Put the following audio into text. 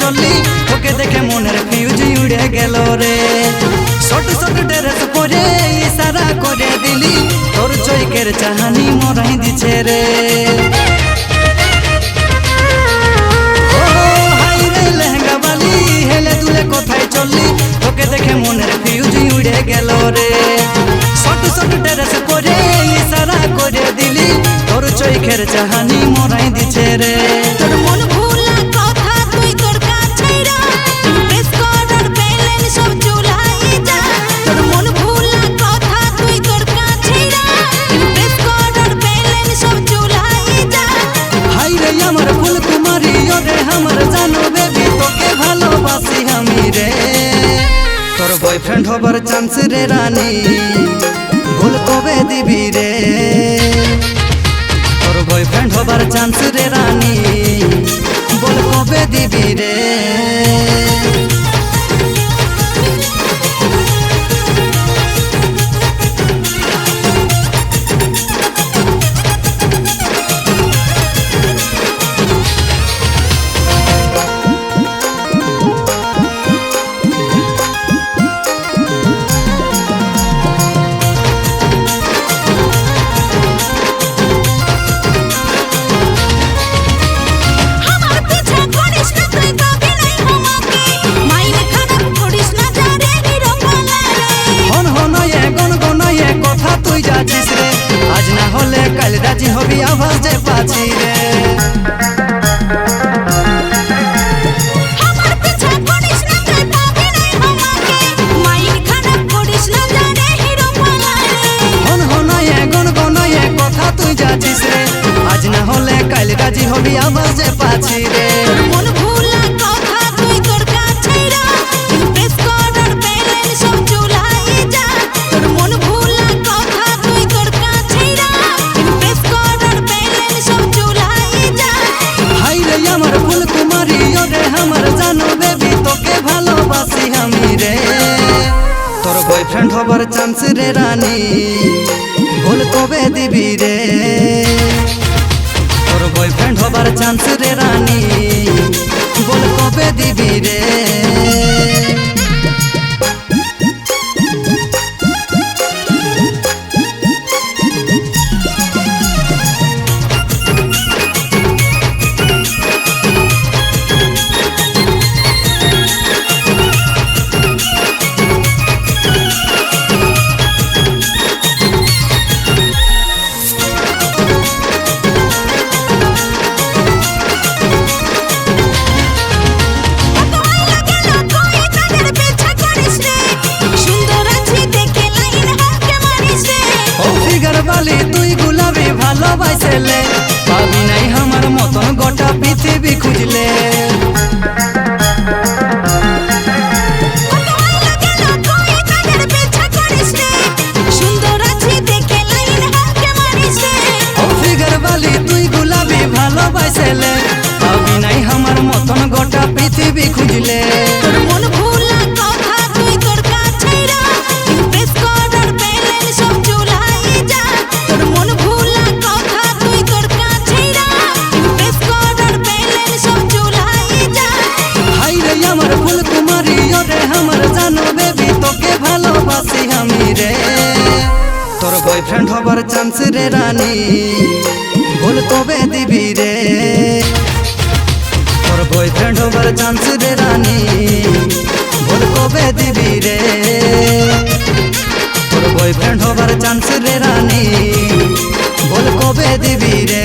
চললি তোকে দেখে মনের ফিউজি উড়ে গেল রে। ছোট ছোট ড্রেস পরে ইশারা করে দিলি, তোর চৈকের চাহানি মরাই দিছে রে। ছোট ছোট ড্রেস করে ইশারা করে দিলি, তোর চৈখের চাহানি গার্লফ্রেন্ড হবার চান্স রে রানী। ভুল কবে দিবি রে? তোর বয়ফ্রেন্ড হবার চান্স রে হলে কাল রাজি হবি আওয়াজের পাছি রে। আজ না হলে কাল রাজি হবি আওয়াজে পাছি রে। হবার চান্স রে রানী। বল কবে দিবি রে? ছেলে। পাবি নাই আমার মতন গোটা পৃথিবী খুঁজলে। আছি আমি রে। তোর বয়ফ্রেন্ড হবার চান্স রে রানী, ভুল কবে দিবি রে? তোর বয়ফ্রেন্ড হবার চান্স রে রানী, ভুল কবে দিবি রে? তোর বয়ফ্রেন্ড হবার চান্স রে রানী, ভুল কবে দিবি রে?